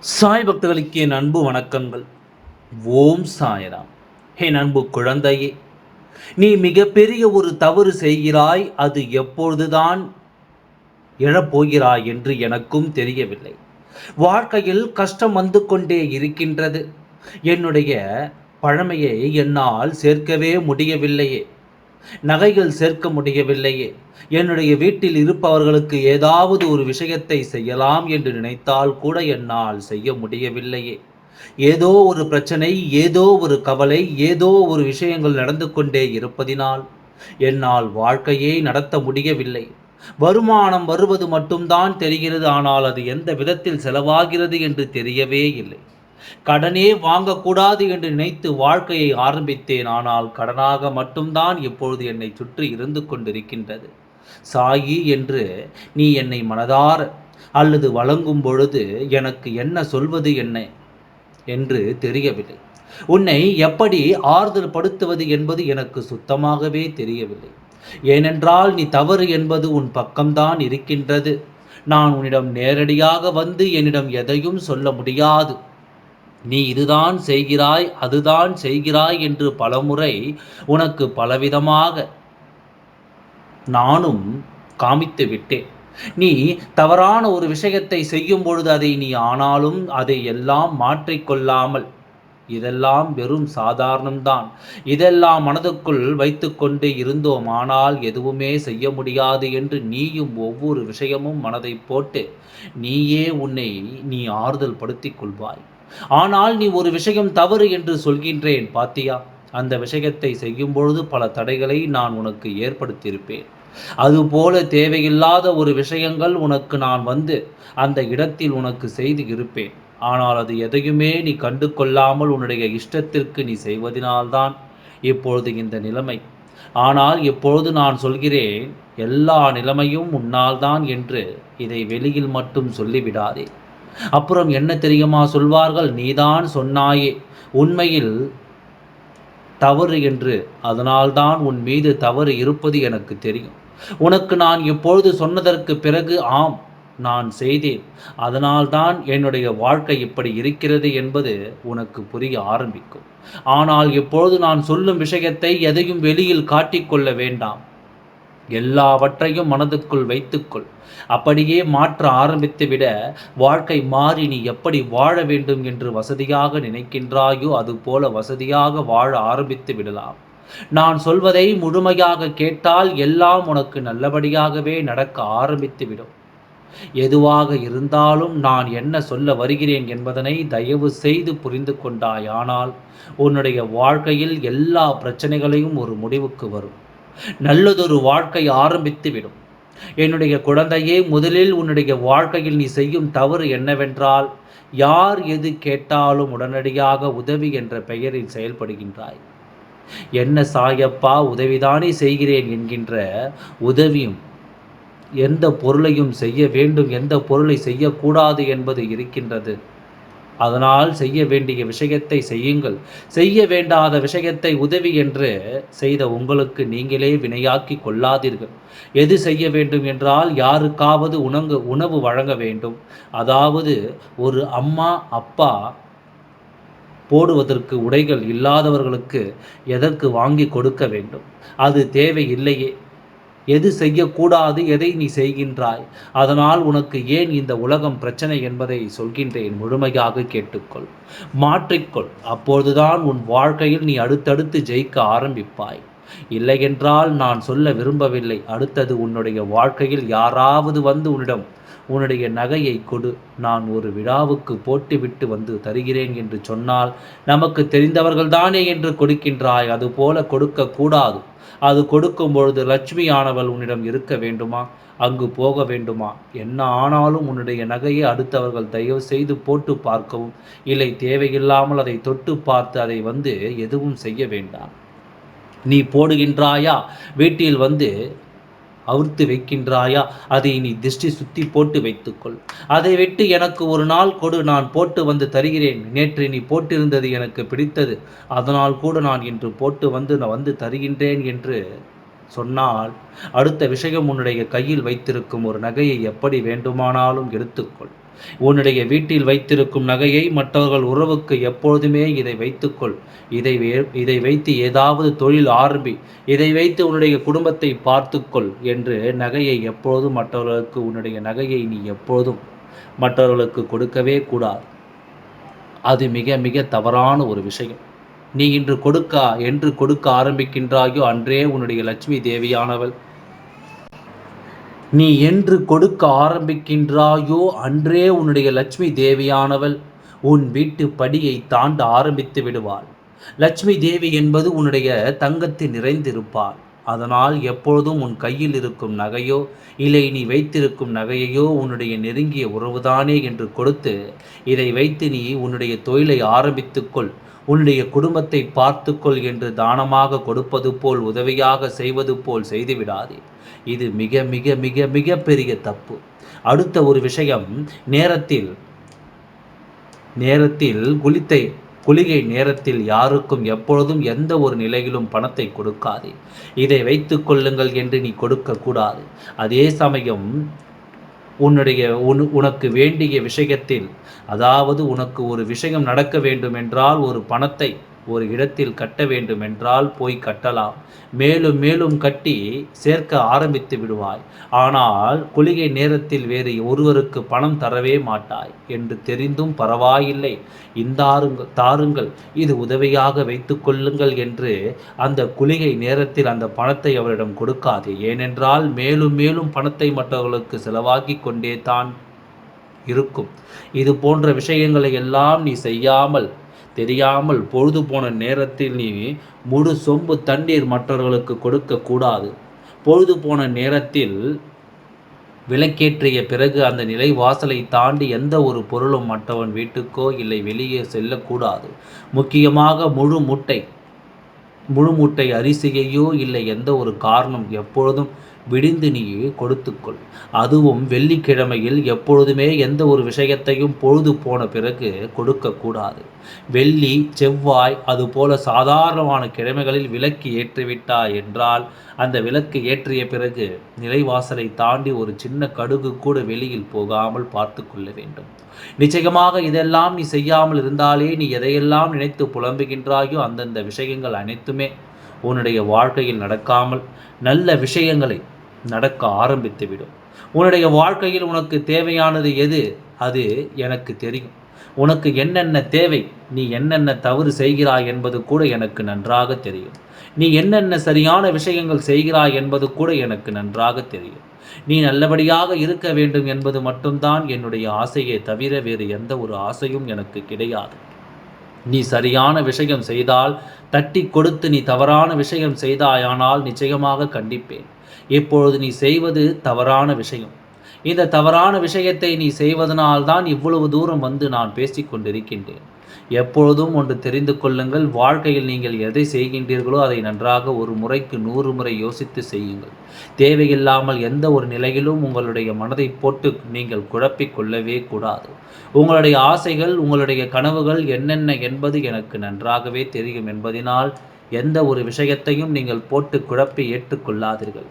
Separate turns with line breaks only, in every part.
சாய் பக்தர்களுக்கு என் அன்பு வணக்கங்கள். ஓம் சாயராம். என் அன்பு குழந்தையே நீ மிகப்பெரிய ஒரு தவறு செய்கிறாய் அது எப்பொழுதுதான் எழப்போகிறாய் என்று எனக்கும் தெரியவில்லை. வாழ்க்கையில் கஷ்டம் வந்து கொண்டே இருக்கின்றது. என்னுடைய பழமையை என்னால் சேர்க்கவே முடியவில்லையே. நகைகள் சேர்க்க முடியவில்லையே. என்னுடைய வீட்டில் இருப்பவர்களுக்கு ஏதாவது ஒரு விஷயத்தை செய்யலாம் என்று நினைத்தால் கூட என்னால் செய்ய முடியவில்லையே. ஏதோ ஒரு பிரச்சனை ஏதோ ஒரு கவலை ஏதோ ஒரு விஷயங்கள் நடந்து கொண்டே இருப்பதினால் என்னால் வாழ்க்கையை நடத்த முடியவில்லை. வருமானம் வருவது மட்டும்தான் தெரிகிறது ஆனால் அது எந்த விதத்தில் செலவாகிறது என்று தெரியவே இல்லை. கடனே வாங்கக்கூடாது என்று நினைத்து வாழ்க்கையை ஆரம்பித்தேன். ஆனால் கடனாக மட்டும்தான் இப்பொழுது என்னை சுற்றி இருந்து கொண்டிருக்கின்றது. சாயி என்று நீ என்னை மனதார அல்லது வழங்கும் பொழுது எனக்கு என்ன சொல்வது என்ன? என்று தெரியவில்லை. உன்னை எப்படி ஆறுதல் படுத்துவது என்பது எனக்கு சுத்தமாகவே தெரியவில்லை. ஏனென்றால் நீ தவறு என்பது உன் பக்கம்தான் இருக்கின்றது. நான் உன்னிடம் நேரடியாக வந்து என்னிடம் எதையும் சொல்ல முடியாது. நீ இதுதான் செய்கிறாய் அதுதான் செய்கிறாய் என்று பலமுறை உனக்கு பலவிதமாக நானும் காமித்து விட்டேன். நீ தவறான ஒரு விஷயத்தை செய்யும் பொழுது அதை நீ ஆனாலும் அதை எல்லாம் மாற்றிக்கொள்ளாமல் இதெல்லாம் வெறும் சாதாரணம்தான். இதெல்லாம் மனதுக்குள் வைத்துக்கொண்டு இருந்தோம் ஆனால் எதுவுமே செய்ய முடியாது என்று நீயும் ஒவ்வொரு விஷயமும் மனதை போட்டு நீயே உன்னை நீ ஆறுதல் படுத்திக் கொள்வாய். ஆனால் நீ ஒரு விஷயம் தவறு என்று சொல்கின்றேன் பாத்தியா? அந்த விஷயத்தை செய்யும் பொழுது பல தடைகளை நான் உனக்கு ஏற்படுத்தியிருப்பேன். அதுபோல தேவையில்லாத ஒரு விஷயங்கள் உனக்கு நான் வந்து அந்த இடத்தில் உனக்கு செய்து இருப்பேன். ஆனால் அது எதையுமே நீ கண்டு கொள்ளாமல் உன்னுடைய இஷ்டத்திற்கு நீ செய்வதனால்தான் இப்பொழுது இந்த நிலைமை. ஆனால் இப்பொழுது நான் சொல்கிறேன் எல்லா நிலைமையும் உன்னால்தான் என்று இதை வெளியில் மட்டும் சொல்லிவிடாதே. அப்புறம் என்ன தெரியுமா சொல்வார்கள்? நீதான் சொன்னாயே உண்மையில் தவறு என்று. அதனால்தான் உன் மீது தவறு இருப்பது எனக்கு தெரியும். உனக்கு நான் இப்பொழுது சொன்னதற்கு பிறகு ஆம் நான் செய்தேன். அதனால்தான் என்னுடைய வாழ்க்கை இப்படி இருக்கிறது என்பது உனக்கு புரிய ஆரம்பிக்கும். ஆனால் இப்பொழுது நான் சொல்லும் விஷயத்தை எதையும் வெளியில் காட்டிக்கொள்ள வேண்டாம். எல்லாவற்றையும் மனதுக்குள் வைத்துக்கொள். அப்படியே மாற்ற ஆரம்பித்துவிட வாழ்க்கை மாறி நீ எப்படி வாழ வேண்டும் என்று வசதியாக நினைக்கின்றாயோ அதுபோல வசதியாக வாழ ஆரம்பித்து விடலாம். நான் சொல்வதை முழுமையாக கேட்டால் எல்லாம் உனக்கு நல்லபடியாகவே நடக்க ஆரம்பித்துவிடும் எதுவாக இருந்தாலும் நான் என்ன சொல்ல வருகிறேன் என்பதனை தயவு செய்து புரிந்து கொண்டாயானால் உன்னுடைய வாழ்க்கையில் எல்லா பிரச்சனைகளையும் ஒரு முடிவுக்கு வரும். நல்லதொரு வாழ்க்கை ஆரம்பித்து விடும் என்னுடைய குழந்தையே முதலில் உன்னுடைய வாழ்க்கையில் நீ செய்யும் தவறு என்னவென்றால் யார் எது கேட்டாலும் உடனடியாக உதவி என்ற பெயரில் செயல்படுகின்றாய். என்ன சாயப்பா உதவிதானே செய்கிறேன் என்கின்ற உதவியும் எந்த பொருளையும் செய்ய வேண்டும் எந்த பொருளை செய்யக்கூடாது என்பது இருக்கின்றது. அதனால் செய்ய வேண்டிய விஷயத்தை செய்யுங்கள். செய்ய வேண்டாத விஷயத்தை உதவி என்று செய்த உங்களுக்கு நீங்களே வினையாக்கி கொள்ளாதீர்கள். எது செய்ய வேண்டும் என்றால் யாருக்காவது உணங்கு உணவு வழங்க வேண்டும். அதாவது ஒரு அம்மா அப்பா போடுவதற்கு உடைகள் இல்லாதவர்களுக்கு எதற்கு வாங்கி கொடுக்க வேண்டும்? அது தேவையில்லையே. எது செய்யக்கூடாது எதை நீ செய்கின்றாய்? அதனால் உனக்கு ஏன் இந்த உலகம் பிரச்சனை என்பதை சொல்கின்றேன். முழுமையாக கேட்டுக்கொள். மாற்றிக்கொள். அப்பொழுதுதான் உன் வாழ்க்கையில் நீ அடுத்தடுத்து ஜெயிக்க ஆரம்பிப்பாய். இல்லையென்றால் நான் சொல்ல விரும்பவில்லை. அடுத்தது உன்னுடைய வாழ்க்கையில் யாராவது வந்து உன்னிடம் உன்னுடைய நகையை கொடு. நான் ஒரு விழாவுக்கு போட்டுவிட்டு வந்து தருகிறேன் என்று சொன்னால் நமக்கு தெரிந்தவர்கள்தானே என்று கொடுக்கின்றாய். அதுபோல கொடுக்கக்கூடாது. அது கொடுக்கும் பொழுது லட்சுமி ஆனவள் உன்னிடம் இருக்க வேண்டுமா? அங்கு போக வேண்டுமா? என்ன ஆனாலும் உன்னுடைய நகையை அடுத்தவர்கள் தயவு செய்து போட்டு பார்க்கவும். இல்லை தேவையில்லாமல் அதை தொட்டு பார்த்து அதை வந்து எதுவும் செய்ய வேண்டாம். நீ போடுகின்றாயா? வீட்டில் வந்து அவுர்த்து வைக்கின்றாயா? அதை நீ திருஷ்டி சுத்தி போட்டு வைத்துக்கொள். அதை விட்டு எனக்கு ஒரு நாள் கொடு நான் போட்டு வந்து தருகிறேன். நேற்று நீ போட்டிருந்தது எனக்கு பிடித்தது. அதனால் கூட நான் இன்று போட்டு வந்து நான் வந்து தருகின்றேன் என்று சொன்னால் அடுத்த விஷயம் உன்னுடைய கையில் வைத்திருக்கும் ஒரு நகையை எப்படி வேண்டுமானாலும் எடுத்துக்கொள். உன்னுடைய வீட்டில் வைத்திருக்கும் நகையை மற்றவர்கள் உறவுக்கு எப்பொழுதுமே இதை வைத்துக்கொள். இதை இதை வைத்து ஏதாவது தொழில் ஆரம்பி இதை வைத்து உன்னுடைய குடும்பத்தை பார்த்துக்கொள் என்று நகையை எப்பொழுதும் மற்றவர்களுக்கு உன்னுடைய நகையை நீ எப்பொழுதும் மற்றவர்களுக்கு கொடுக்கவே கூடாது. அது மிக மிக தவறான ஒரு விஷயம். நீ இன்று கொடுக்க என்று கொடுக்க ஆரம்பிக்கின்றாயோ அன்றே உன்னுடைய லட்சுமி தேவியானவள். நீ என்று கொடுக்க ஆரம்பிக்கின்றாயோ அன்றே உன்னுடைய லட்சுமி தேவியானவள். உன் வீட்டு படியை தாண்ட ஆரம்பித்து விடுவாள். லட்சுமி தேவி என்பது உன்னுடைய தங்கத்தில் நிறைந்திருப்பாள். அதனால் எப்பொழுதும் உன் கையில் இருக்கும் நகையோ இல்லை நீ வைத்திருக்கும் நகையையோ உன்னுடைய நெருங்கிய உறவுதானே என்று கொடுத்து இதை வைத்து நீ உன்னுடைய தொழிலை ஆரம்பித்துக்கொள். உன்னுடைய குடும்பத்தை பார்த்துக்கொள் என்று தானமாக கொடுப்பது போல் உதவியாக செய்வது போல் செய்துவிடாதே. இது மிக மிக மிக மிக பெரிய தப்பு. அடுத்த ஒரு விஷயம் நேரத்தில் நேரத்தில் குளித்தை குளிகை நேரத்தில் யாருக்கும் எப்பொழுதும் எந்த ஒரு நிலையிலும் பணத்தை கொடுக்காதே. இதை வைத்து கொள்ளுங்கள் என்று நீ கொடுக்கக்கூடாது. அதே சமயம் உன்னுடைய உன் உனக்கு வேண்டிய விஷயத்தில் அதாவது உனக்கு ஒரு விஷயம் நடக்க வேண்டும் என்றால் ஒரு பணத்தை ஒரு இடத்தில் கட்ட வேண்டுமென்றால் போய் கட்டலாம். மேலும் மேலும் கட்டி சேர்க்க ஆரம்பித்து விடுவாய். ஆனால் குளிகை நேரத்தில் வேறு ஒருவருக்கு பணம் தரவே மாட்டாய் என்று தெரிந்தும் பரவாயில்லை. இந்தாருங்கள் தாருங்கள் இது உதவியாக வைத்து கொள்ளுங்கள் என்று அந்த குளிகை நேரத்தில் அந்த பணத்தை அவரிடம் கொடுக்காதே. ஏனென்றால் மேலும் மேலும் பணத்தை மற்றவர்களுக்கு செலவாக்கி கொண்டே தான் இருக்கும். இது போன்ற விஷயங்களை எல்லாம் நீ செய்யாமல் தெரியாமல் பொழுது போன நேரத்தில் நீ முழு சொம்பு தண்ணீர் மற்றவர்களுக்கு கொடுக்க கூடாது. பொழுது போன நேரத்தில் விளக்கேற்றிய பிறகு அந்த நிலை வாசலை தாண்டி எந்த ஒரு பொருளும் மற்றவன் வீட்டுக்கோ இல்லை வெளியே செல்லக்கூடாது. முக்கியமாக முழு முட்டை முழு முட்டை அரிசியையோ இல்லை எந்த ஒரு காரணம் எப்பொழுதும் விடிந்து நீ கொடுத்துக்கொள். அதுவும் வெள்ளிக்கிழமையில் எப்பொழுதுமே எந்த ஒரு விஷயத்தையும் பொழுது போன பிறகு கொடுக்கக்கூடாது. வெள்ளி செவ்வாய் அதுபோல சாதாரணமான கிழமைகளில் விளக்கு ஏற்றிவிட்டாய் என்றால் அந்த விளக்கு ஏற்றிய பிறகு நிலைவாசலை தாண்டி ஒரு சின்ன கடுகு கூட வெளியில் போகாமல் பார்த்து கொள்ள வேண்டும். நிச்சயமாக இதெல்லாம் நீ செய்யாமல் இருந்தாலே நீ எதையெல்லாம் நினைத்து புலம்புகின்றாயோ அந்தந்த விஷயங்கள் அனைத்துமே உன்னுடைய வாழ்க்கையில் நடக்காமல் நல்ல விஷயங்களை நடக்க ஆரம்பித்துவிடும். உன்னுடைய வாழ்க்கையில் உனக்கு தேவையானது எது? அது எனக்கு தெரியும். உனக்கு என்னென்ன தேவை? நீ என்னென்ன தவறு செய்கிறாய் என்பது கூட எனக்கு நன்றாக தெரியும். நீ என்னென்ன சரியான விஷயங்கள் செய்கிறாய் என்பது கூட எனக்கு நன்றாக தெரியும். நீ நல்லபடியாக இருக்க வேண்டும் என்பது மட்டும்தான் என்னுடைய ஆசையே தவிர வேறு எந்த ஒரு ஆசையும் எனக்கு கிடையாது. நீ சரியான விஷயம் செய்தால் தட்டி கொடுத்து நீ தவறான விஷயம் செய்தாயானால் நிச்சயமாக கண்டிப்பேன். இப்பொழுது நீ செய்வது தவறான விஷயம். இந்த தவறான விஷயத்தை நீ செய்வதனால்தான் இவ்வளவு தூரம் வந்து நான் பேசிக்கொண்டிருக்கின்றேன் எப்பொழுதும் ஒன்று தெரிந்து கொள்ளுங்கள் வாழ்க்கையில் நீங்கள் எதை செய்கின்றீர்களோ அதை நன்றாக ஒரு முறைக்கு நூறு முறை யோசித்து செய்யுங்கள். தேவையில்லாமல் எந்த ஒரு நிலையிலும் உங்களுடைய மனதை போட்டு நீங்கள் குழப்பிக் கொள்ளவே கூடாது. உங்களுடைய ஆசைகள் உங்களுடைய கனவுகள் என்னென்ன என்பது எனக்கு நன்றாகவே தெரியும் என்பதனால் எந்த ஒரு விஷயத்தையும் நீங்கள் போட்டு குழப்பி ஏற்றுக்கொள்ளாதீர்கள்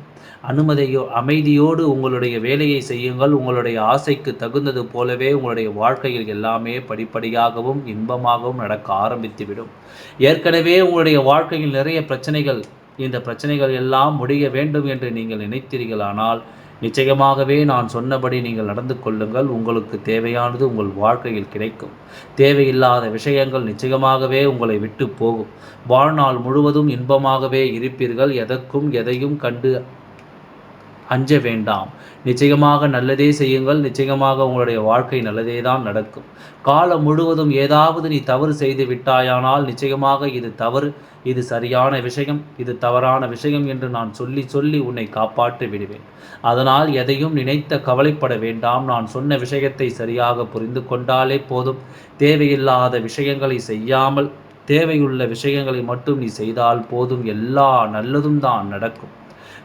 அனுமதியோ அமைதியோடு உங்களுடைய வேலையை செய்யுங்கள். உங்களுடைய ஆசைக்கு தகுந்தது போலவே உங்களுடைய வாழ்க்கையில் எல்லாமே படிப்படியாகவும் இன்பமாகவும் நடக்க ஆரம்பித்துவிடும். ஏற்கனவே உங்களுடைய வாழ்க்கையில் நிறைய பிரச்சனைகள் இந்த பிரச்சனைகள் எல்லாம் முடிய வேண்டும் என்று நீங்கள் நினைத்தீர்கள் ஆனால் நிச்சயமாகவே நான் சொன்னபடி நீங்கள் நடந்து கொள்ளுங்கள். உங்களுக்கு தேவையானது உங்கள் வாழ்க்கையில் கிடைக்கும். தேவையில்லாத விஷயங்கள் நிச்சயமாகவே உங்களை விட்டு போகும். வாழ்நாள் முழுவதும் இன்பமாகவே இருப்பீர்கள். எதற்கும் எதையும் கண்டு அஞ்ச வேண்டாம். நிச்சயமாக நல்லதே செய்யுங்கள். நிச்சயமாக உங்களுடைய வாழ்க்கை நல்லதே தான் நடக்கும். காலம் முழுவதும் ஏதாவது நீ தவறு செய்து விட்டாயானால் நிச்சயமாக இது தவறு. இது சரியான விஷயம். இது தவறான விஷயம் என்று நான் சொல்லி சொல்லி உன்னை காப்பாற்றி விடுவேன். அதனால் எதையும் நினைத்த கவலைப்பட வேண்டாம். நான் சொன்ன விஷயத்தை சரியாக புரிந்து கொண்டாலே போதும். தேவையில்லாத விஷயங்களை செய்யாமல் தேவையுள்ள விஷயங்களை மட்டும் நீ செய்தால் போதும். எல்லா நல்லதும் தான் நடக்கும்.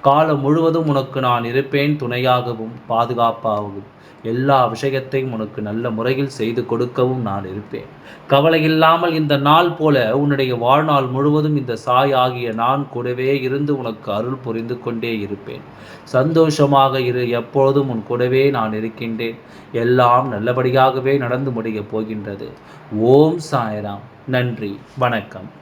காலம் முழுவதும் உனக்கு நான் இருப்பேன் துணையாகவும் பாதுகாப்பாகவும். எல்லா விஷயத்தையும் உனக்கு நல்ல முறையில் செய்து கொடுக்கவும் நான் இருப்பேன். கவலை இல்லாமல் இந்த நாள் போல உன்னுடைய வாழ்நாள் முழுவதும் இந்த சாய் ஆகிய நான் கூடவே இருந்து உனக்கு அருள் புரிந்து கொண்டே இருப்பேன். சந்தோஷமாக இரு எப்பொழுதும் உன் கூடவே நான் இருக்கின்றேன். எல்லாம் நல்லபடியாகவே நடந்து முடியப் போகின்றது. ஓம் சாய்ராம். நன்றி வணக்கம்.